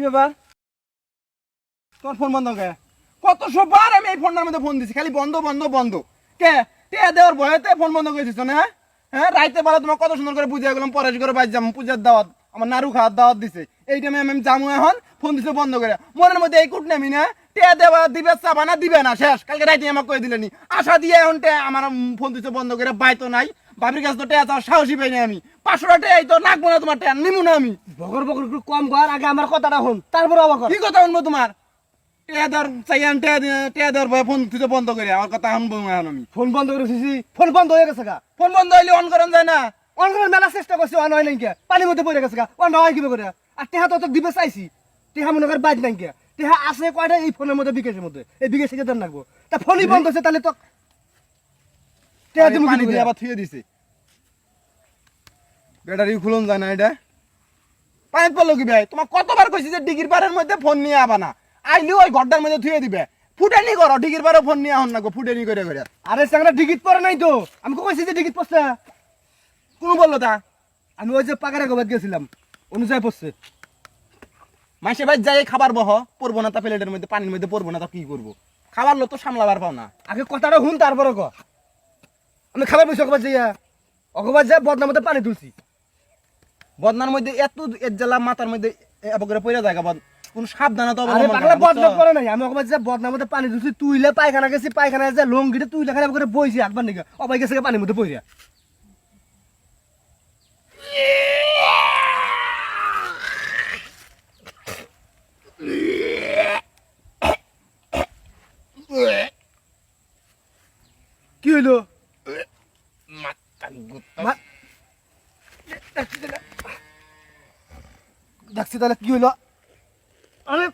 কি ব্যাপার? ফোন বন্ধ কে? কত সবার আমি এই ফোনটার মধ্যে ফোন দিছি, খালি বন্ধ বন্ধ বন্ধ। কে? তে দেওয়ার ভয়তে ফোন বন্ধ করে না? হ্যাঁ? রাইতে বেলা তোমার কত সুন্দর করে বুঝিয়ে গেলাম পরেশ করে যাম পূজার দাওয়াত, আমার নাড়ু খাওয়ার দাওয়াত দিছে। এই টাইমে আমি যামু এখন ফোন দিছে বন্ধ করে। মনের মধ্যে এই কুট নামি না? তে দেওয়া দিবে, চাবা না, দিবে না, শেষ। কালকে রাইতে আমাকে কয়ে দিলেনি। আশা দিয়ে এখন তে আমার ফোন দিছে বন্ধ করে বাইতো নাই। বাবির কাছে তো টেয়া চাওয়ার সাহসী পাই না আমি। পাঁচশো টাকা এই তো নাকবো না তোমার টেয়া নিমু না আমি। বকর বকর একটু কম কর আগে আমার কথাটা হন তারপর কি কথা শুনব তোমার? টেয়াদার চাইয়ান টেয়াদার ভয় ফোন তুই বন্ধ করে আমার কথা শুনব এখন আমি। ফোন বন্ধ করে দিছি ফোন বন্ধ হয়ে গেছে গা। ফোন বন্ধ হইলে অন করেন যায় না। অন করে মেলা চেষ্টা করছি অন হয় নাই কে পানির মধ্যে পড়ে গেছে গা অন হয় কীভাবে করে? আর টেহা তো দিবে চাইছি টেহা মনে কর বাদ নাই কে টেহা আছে কয়টা? এই ফোনের মধ্যে বিকেশের মধ্যে। এই বিকেশ থেকে দেন রাখব তা ফোনই বন্ধ হচ্ছে তাহলে তো টেহা দিয়ে আবার থুয়ে দিছে। ব্যাটারি খুলন যায় না এটা। পানি পড়ল কি ভাই? তোমার কতবার কইছি যে ডিগির পাড়ের মধ্যে ফোন নিয়ে আবা না। আইলেও ওই ঘরটার মধ্যে থুয়ে দিবে। ফুটানি করো, ডিগির পাড়ে ফোন নিয়ে আহন না গো, ফুটানি করে করে। আরে চাংরা ডিগিট পরে নাই তো। আমি কইছি যে ডিগিট পড়ছে? কোন বলল তা? আমি ওই যে পাকারে গোবাদ গেছিলাম অনুযায়ী পড়ছে। মাসে ভাই যাই, খাবার বহ পড়ব না তা প্লেটের মধ্যে, পানির মধ্যে পড়ব না তা কি করব? খাবার লো তো সামলাবার পাও না। আগে কথাটা শুন তারপরে ক। আমি খাবার বসে অকবার যাইয়া অকবার যাই বদনার মধ্যে পানি তুলছি। বদনার মধ্যে এত জ্বালা মাথার মধ্যে এবার পড়ে যায় বদ কোন সাবধানতা আরে পাগলা বদনাম? করে নাই আমি অকবার যাই বদনার মধ্যে পানি তুলছি তুইলে পায়খানা গেছি পায়খানা যে লঙ্গিতে তুইলে খারাপ করে বইছি একবার নাকি অবাই গেছে পানির মধ্যে পড়িয়া কি হইল? মা- দেখছি তাহলে কি হইল আরে,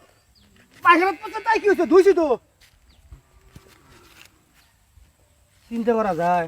পায়খানা পচা তাই কি হয়েছে? ধুইছি তো। চিন্তা করা যায়।